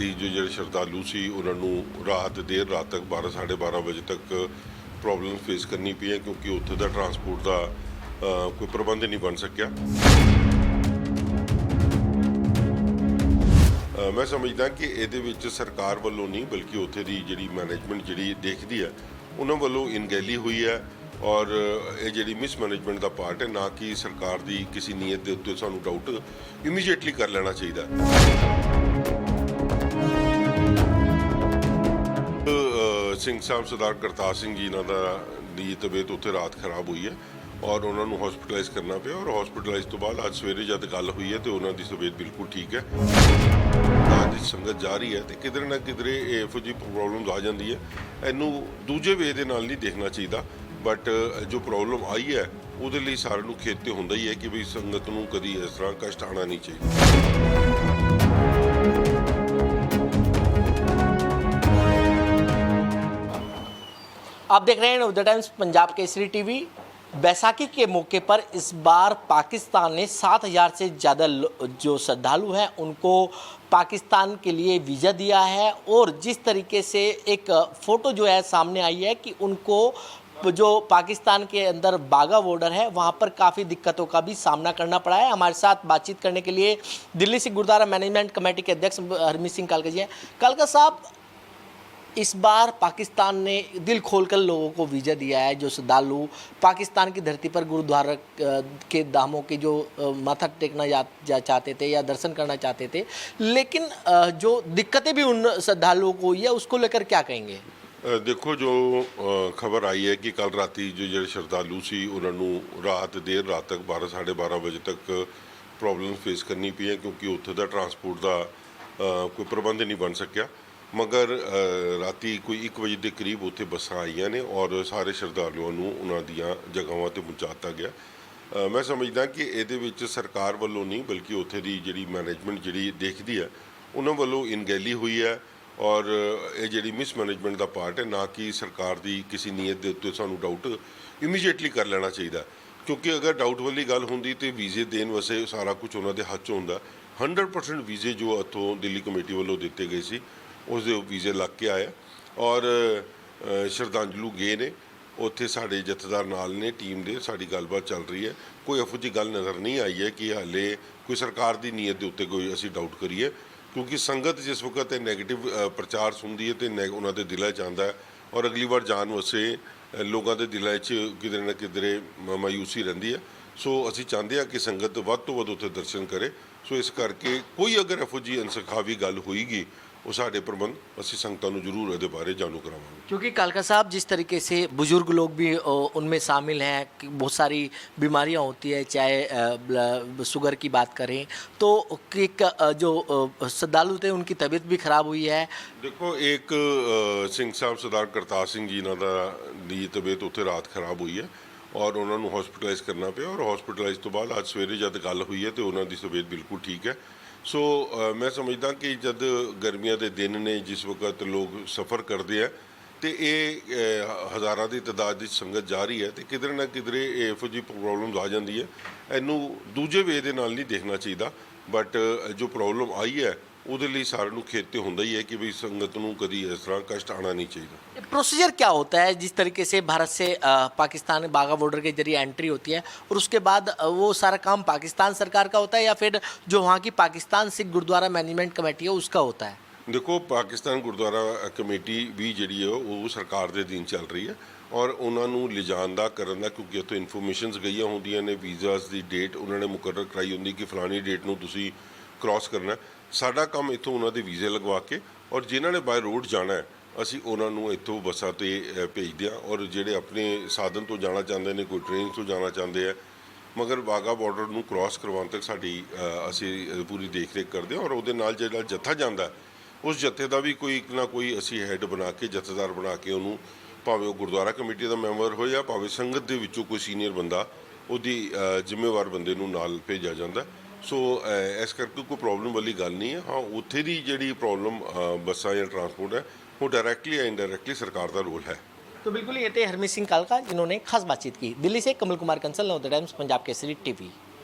ਰਾਤੀ ਜੋ ਜਿਹੜੇ ਸ਼ਰਧਾਲੂ ਸੀ ਉਹਨਾਂ ਨੂੰ ਰਾਤ ਦੇਰ ਰਾਤ ਤੱਕ 12 12:30 ਵਜੇ ਤੱਕ ਪ੍ਰੋਬਲਮ ਫੇਸ ਕਰਨੀ ਪਈ ਹੈ ਕਿਉਂਕਿ ਉੱਥੇ ਦਾ ਟਰਾਂਸਪੋਰਟ ਦਾ ਅ, ਕੋਈ ਪ੍ਰਬੰਧ ਨਹੀਂ ਬਣ ਸਕਿਆ। ਅ, ਮੈਂ ਸਮਝਦਾ ਕਿ ਇਹਦੇ ਵਿੱਚ ਸਰਕਾਰ ਵੱਲੋਂ ਨਹੀਂ ਬਲਕਿ ਉੱਥੇ ਦੀ ਜਿਹੜੀ ਮੈਨੇਜਮੈਂਟ ਜਿਹੜੀ ਦੇਖਦੀ ਹੈ ਉਹਨਾਂ ਵੱਲੋਂ ਇਨਗੈਲੀ ਹੋਈ ਹੈ ਔਰ ਇਹ ਜਿਹੜੀ ਮਿਸਮੈਨੇਜਮੈਂਟ ਦਾ ਪਾਰਟ ਹੈ ਨਾ ਕਿ ਸਰਕਾਰ ਦੀ ਕਿਸੇ ਨੀਅਤ ਦੇ ਉੱਤੇ ਸਾਨੂੰ ਡਾਊਟ ਇਮੀਡੀਏਟਲੀ ਕਰ ਲੈਣਾ ਚਾਹੀਦਾ ਹੈ। ਸਿੰਘ ਸਾਹਿਬ ਸਰਦਾਰ ਕਰਤਾਰ ਸਿੰਘ ਜੀ ਇਹਨਾਂ ਦਾ ਦੀ ਤਬੀਅਤ ਉੱਥੇ ਰਾਤ ਖਰਾਬ ਹੋਈ ਹੈ ਔਰ ਉਹਨਾਂ ਨੂੰ ਹਸਪੀਟਲਾਈਜ਼ ਕਰਨਾ ਪਿਆ ਔਰ ਹਸਪੀਟਲਾਈਜ਼ ਤੋਂ ਬਾਅਦ ਅੱਜ ਸਵੇਰੇ ਜਦ ਗੱਲ ਹੋਈ ਹੈ ਤੇ ਉਹਨਾਂ ਦੀ ਤਬੀਅਤ ਬਿਲਕੁਲ ਠੀਕ ਹੈ। ਅੱਜ ਦੀ ਸੰਗਤ ਜਾਰੀ ਹੈ ਤੇ ਕਿਧਰੇ ਨਾ ਕਿਧਰੇ ਇਹੋ ਜਿਹੀ ਪ੍ਰੋਬਲਮਸ ਆ ਜਾਂਦੀ ਹੈ। ਇਹਨੂੰ ਦੂਜੇ ਵੇ ਦੇ ਨਾਲ ਨਹੀਂ ਦੇਖਣਾ ਚਾਹੀਦਾ ਬਟ ਜੋ ਪ੍ਰੋਬਲਮ ਆਈ ਹੈ ਉਹਦੇ ਲਈ ਸਾਰਿਆਂ ਨੂੰ ਖੇਤ ਤੇ ਹੁੰਦਾ ਹੀ ਹੈ ਕਿ ਵੀ ਸੰਗਤ ਨੂੰ ਕਦੀ ਇਸ ਤਰ੍ਹਾਂ ਕਸ਼ਟ ਆਣਾ ਨਹੀਂ ਚਾਹੀਦਾ। आप देख रहे हैं the Times, Punjab Kesari TV. Baisakhi के मौके पर इस बार पाकिस्तान ने 7000 से ज़्यादा जो श्रद्धालु हैं, उनको पाकिस्तान के लिए वीज़ा दिया है। और जिस तरीके से एक फ़ोटो जो है सामने आई है कि उनको जो पाकिस्तान के अंदर बागा बॉर्डर है, वहाँ पर काफ़ी दिक्कतों का भी सामना करना पड़ा है। हमारे साथ बातचीत करने के लिए दिल्ली से गुरुद्वारा मैनेजमेंट कमेटी के अध्यक्ष हरमीत सिंह कालका जी हैं। कालका साहब इस बार पाकिस्तान ने दिल खोलकर लोगों को वीज़ा दिया है जो श्रद्धालु पाकिस्तान की धरती पर गुरुद्वारा अ, के धामों के जो अ, माथा टेकना जा, जा चाहते थे या दर्शन करना चाहते थे लेकिन अ, जो दिक्कतें भी उन श्रद्धालुओं को हुई है उसको लेकर क्या कहेंगे ਅ, ਦੇਖੋ ਜੋ ਖਬਰ ਆਈ ਹੈ ਕਿ ਕੱਲ ਰਾਤੀ ਜੋ ਜਿਹੜੇ ਸ਼ਰਧਾਲੂ ਸੀ ਉਹਨਾਂ ਨੂੰ ਰਾਤ ਦੇਰ ਰਾਤ ਤੱਕ 12 12:30 ਵਜੇ ਤੱਕ ਪ੍ਰੋਬਲਮ ਫੇਸ ਕਰਨੀ ਪਈ ਹੈ ਕਿਉਂਕਿ ਉੱਥੇ ਦਾ ਟਰਾਂਸਪੋਰਟ ਦਾ ਅ, ਕੋਈ ਪ੍ਰਬੰਧ ਨਹੀਂ ਬਣ ਸਕਿਆ ਮਗਰ ਰਾਤੀ ਕੋਈ 1 ਵਜੇ ਦੇ ਕਰੀਬ ਉੱਥੇ ਬੱਸਾਂ ਆਈਆਂ ਨੇ ਔਰ ਸਾਰੇ ਸ਼ਰਧਾਲੂਆਂ ਨੂੰ ਉਹਨਾਂ ਦੀਆਂ ਜਗ੍ਹਾਵਾਂ ਤੇ ਪਹੁੰਚਾਤਾ ਗਿਆ। ਮੈਂ ਸਮਝਦਾ ਕਿ ਇਹਦੇ ਵਿੱਚ ਸਰਕਾਰ ਵੱਲੋਂ ਨਹੀਂ, ਬਲਕਿ ਉੱਥੇ ਦੀ ਜਿਹੜੀ ਮੈਨੇਜਮੈਂਟ ਜਿਹੜੀ ਦੇਖਦੀ ਹੈ, ਉਹਨਾਂ ਵੱਲੋਂ ਇਨਗੈਲੀ ਹੋਈ ਹੈ ਔਰ ਇਹ ਜਿਹੜੀ ਮਿਸਮੈਨੇਜਮੈਂਟ ਦਾ ਪਾਰਟ ਹੈ, ਨਾ ਕਿ ਸਰਕਾਰ ਦੀ ਕਿਸੇ ਨੀਅਤ ਦੇ ਉੱਤੇ ਸਾਨੂੰ ਡਾਊਟ ਇਮੀਡੀਏਟਲੀ ਕਰ ਲੈਣਾ ਚਾਹੀਦਾ। ਕਿਉਂਕਿ ਅਗਰ ਡਾਊਟ ਵਾਲੀ ਗੱਲ ਹੁੰਦੀ ਤੇ ਵੀਜ਼ੇ ਦੇਣ ਵਾਸਤੇ ਸਾਰਾ ਕੁਝ ਉਹਨਾਂ ਦੇ ਹੱਥ 'ਚ ਹੁੰਦਾ। 100% ਵੀਜ਼ੇ ਜੋ ਇੱਥੋਂ ਦਿੱਲੀ ਕਮੇਟੀ ਵੱਲੋਂ ਦਿੱਤੇ ਗਏ ਸੀ ਉਸ ਦੇ ਵੀਜ਼ੇ ਲੱਗ ਕੇ ਆਇਆ ਔਰ ਸ਼ਰਧਾਂਜਲੂ ਗਏ ਨੇ। ਉੱਥੇ ਸਾਡੇ ਜਥੇਦਾਰ ਨਾਲ ਨੇ, ਟੀਮ ਦੇ, ਸਾਡੀ ਗੱਲਬਾਤ ਚੱਲ ਰਹੀ ਹੈ। ਕੋਈ ਇਹੋ ਜਿਹੀ ਗੱਲ ਨਜ਼ਰ ਨਹੀਂ ਆਈ ਹੈ ਕਿ ਹਾਲੇ ਕੋਈ ਸਰਕਾਰ ਦੀ ਨੀਅਤ ਦੇ ਉੱਤੇ ਕੋਈ ਅਸੀਂ ਡਾਊਟ ਕਰੀਏ। ਕਿਉਂਕਿ ਸੰਗਤ ਜਿਸ ਵਕਤ ਇਹ 네ਗੇਟਿਵ ਪ੍ਰਚਾਰ ਸੁਣਦੀ ਹੈ ਤੇ ਨੈਗ- ਉਹਨਾਂ ਦੇ ਦਿਲਾਂ 'ਚ ਆਉਂਦਾ ਔਰ ਅਗਲੀ ਵਾਰ ਜਾਣ ਵਾਸਤੇ ਲੋਕਾਂ ਦੇ ਦਿਲਾਂ 'ਚ ਕਿਧਰੇ ਨਾ ਕਿਧਰੇ ਮ- ਮਾਯੂਸੀ ਰਹਿੰਦੀ ਹੈ। ਸੋ ਅਸੀਂ ਚਾਹੁੰਦੇ ਹਾਂ ਕਿ ਸੰਗਤ ਵੱਧ ਤੋਂ ਵੱਧ ਉੱਥੇ ਦਰਸ਼ਨ ਕਰੇ। ਸੋ ਇਸ ਕਰਕੇ ਕੋਈ ਅਗਰ ਇਹੋ ਜਿਹੀ ਅਨਸਖਾਵੀ ਗੱਲ ਹੋਈਗੀ ਉਹ ਸਾਡੇ ਪ੍ਰਬੰਧ ਅਸੀਂ ਸੰਗਤਾਂ ਨੂੰ ਜ਼ਰੂਰ ਇਹਦੇ ਬਾਰੇ ਜਾਣੂ ਕਰਾਵਾਂਗੇ क्योंकि कालका साहब जिस तरीके से बुजुर्ग लोग भी अ, उनमें शामिल हैं कि बहुत सारी बीमारियां होती है चाहे अ, ब्ल- शुगर की बात करें तो एक अ, जो अ, श्रद्धालु थे उनकी तबीयत भी खराब हुई है ਦੇਖੋ ਇੱਕ ਅ, ਸਿੰਘ ਸਾਹਿਬ ਸਰਦਾਰ ਕਰਤਾਰ ਸਿੰਘ ਜੀ ਇਹਨਾਂ ਦਾ ਦੀ ਤਬੀਅਤ ਉੱਥੇ ਰਾਤ ਖਰਾਬ ਹੋਈ ਹੈ ਔਰ ਉਹਨਾਂ ਨੂੰ ਹਸਪੀਟਲਾਈਜ਼ ਕਰਨਾ ਪਿਆ ਔਰ ਹਸਪੀਟਲਾਈਜ਼ ਤੋਂ ਬਾਅਦ ਅੱਜ ਸਵੇਰੇ ਜਦ ਗੱਲ ਹੋਈ ਹੈ ਤੇ ਉਹਨਾਂ ਦੀ ਤਬੀਅਤ ਬਿਲਕੁਲ ਠੀਕ ਹੈ ਸੋ uh, ਮੈਂ ਸਮਝਦਾ ਕਿ ਜਦ ਗਰਮੀਆਂ ਦੇ ਦਿਨ ਨੇ, ਜਿਸ ਵਕਤ ਲੋਕ ਸਫ਼ਰ ਕਰਦੇ ਆ, ਤੇ ਇਹ ਹਜ਼ਾਰਾਂ ਦੀ ਤਾਦਾਦ ਦੀ ਸੰਗਤ ਜਾ ਰਹੀ ਹੈ, ਤੇ ਕਿਧਰੇ ਨਾ ਕਿਧਰੇ ਇਹੋ ਜਿਹੀ ਪ੍ਰੋਬਲਮਸ ਆ ਜਾਂਦੀ ਹੈ। ਇਹਨੂੰ ਦੂਜੇ ਵੇ ਦੇ ਨਾਲ ਨਹੀਂ ਦੇਖਣਾ ਚਾਹੀਦਾ ਬਟ ਜੋ ਪ੍ਰੋਬਲਮ ਆਈ ਹੈ ਉਹਦੇ ਲਈ ਸਾਰਿਆਂ ਨੂੰ ਖੇਤ ਤੇ ਹੁੰਦਾ ਹੀ ਹੈ ਕਿ ਵੀ ਸੰਗਤ ਨੂੰ ਕਦੀ ਇਸ ਤਰ੍ਹਾਂ ਕਸ਼ਟ ਆਣਾ ਨਹੀਂ ਚਾਹੀਦਾ प्रोसीजर क्या होता है जिस तरीके से भारत से अ, पाकिस्तान बाघा बॉर्डर के जरिए एंट्री होती है और उसके बाद अ, वो सारा काम पाकिस्तान सरकार का होता है या फिर जो वहाँ की पाकिस्तान सिख गुरुद्वारा मैनेजमेंट कमेटी है उसका होता है ਦੇਖੋ ਪਾਕਿਸਤਾਨ ਗੁਰਦੁਆਰਾ ਕਮੇਟੀ ਵੀ ਜਿਹੜੀ ਹੈ ਉਹ ਸਰਕਾਰ ਦੇ ਅਧੀਨ ਚੱਲ ਰਹੀ ਹੈ ਔਰ ਉਹਨਾਂ ਨੂੰ ਲਿਜਾਣ ਦਾ ਕਰਨ ਦਾ ਕਿਉਂਕਿ ਉੱਥੇ ਇਨਫੋਰਮੇਸ਼ਨਸ ਗਈਆਂ ਹੁੰਦੀਆਂ ਨੇ ਵੀਜ਼ਾਸ ਦੀ ਡੇਟ ਉਹਨਾਂ ਨੇ ਮੁਕਰਰ ਕਰਾਈ ਹੁੰਦੀ ਕਿ ਫਲਾਣੀ ਡੇਟ ਨੂੰ ਤੁਸੀਂ ਕ੍ਰਾਸ ਕਰਨਾ ਹੈ। ਸਾਡਾ ਕੰਮ ਇੱਥੋਂ ਉਹਨਾਂ ਦੇ ਵੀਜ਼ੇ ਲਗਵਾ ਕੇ ਔਰ ਜਿਨ੍ਹਾਂ ਨੇ ਬਾਈ ਰੋਡ ਜਾਣਾ ਹੈ, ਅਸੀਂ ਉਹਨਾਂ ਨੂੰ ਇੱਥੋਂ ਬੱਸਾਂ ਤੇ ਭੇਜਦੇ ਹਾਂ ਔਰ ਜਿਹੜੇ ਆਪਣੇ ਸਾਧਨ ਤੋਂ ਜਾਣਾ ਚਾਹੁੰਦੇ ਨੇ, ਕੋਈ ਟ੍ਰੇਨ ਤੋਂ ਜਾਣਾ ਚਾਹੁੰਦੇ ਆ, ਮਗਰ ਵਾਗਾ ਬਾਰਡਰ ਨੂੰ ਕ੍ਰਾਸ ਕਰਵਾਉਣ ਤੱਕ ਸਾਡੀ ਅਸੀਂ ਪੂਰੀ ਦੇਖ ਰੇਖ ਕਰਦੇ ਹਾਂ ਔਰ ਉਹਦੇ ਨਾਲ ਜਿਹੜਾ ਜੱਥਾ ਜਾਂਦਾ ਉਸ ਜੱਥੇ ਦਾ ਵੀ ਕੋਈ ਇੱਕ ਨਾ ਕੋਈ ਅਸੀਂ ਹੈੱਡ ਬਣਾ ਕੇ, ਜਥੇਦਾਰ ਬਣਾ ਕੇ ਉਹਨੂੰ ਭਾਵੇਂ ਉਹ ਗੁਰਦੁਆਰਾ ਕਮੇਟੀ ਦਾ ਮੈਂਬਰ ਹੋਏ ਜਾਂ ਭਾਵੇਂ ਸੰਗਤ ਦੇ ਵਿੱਚੋਂ ਕੋਈ ਸੀਨੀਅਰ ਬੰਦਾ, ਉਹਦੀ ਜ਼ਿੰਮੇਵਾਰ ਬੰਦੇ ਨੂੰ ਨਾਲ ਭੇਜਿਆ ਜਾਂਦਾ ਸੋ ਅ, ਇਸ ਕਰਕੇ ਕੋਈ ਪ੍ਰੋਬਲਮ ਵਾਲੀ ਗੱਲ ਨਹੀਂ ਹੈ ਹਾਂ ਉੱਥੇ ਦੀ ਜਿਹੜੀ ਪ੍ਰੋਬਲਮ ਬੱਸਾਂ ਜਾਂ ਟਰਾਂਸਪੋਰਟ ਹੈ ਉਹ ਡਾਇਰੈਕਟਲੀ ਜਾਂ ਇਨਡਾਇਰੈਕਟਲੀ ਸਰਕਾਰ ਦਾ ਰੋਲ ਹੈ तो बिल्कुल ये थे हरमीत सिंह कालका जिन्होंने खास बातचीत की दिल्ली से कमल कुमार कंसल नव the times Punjab Kesari TV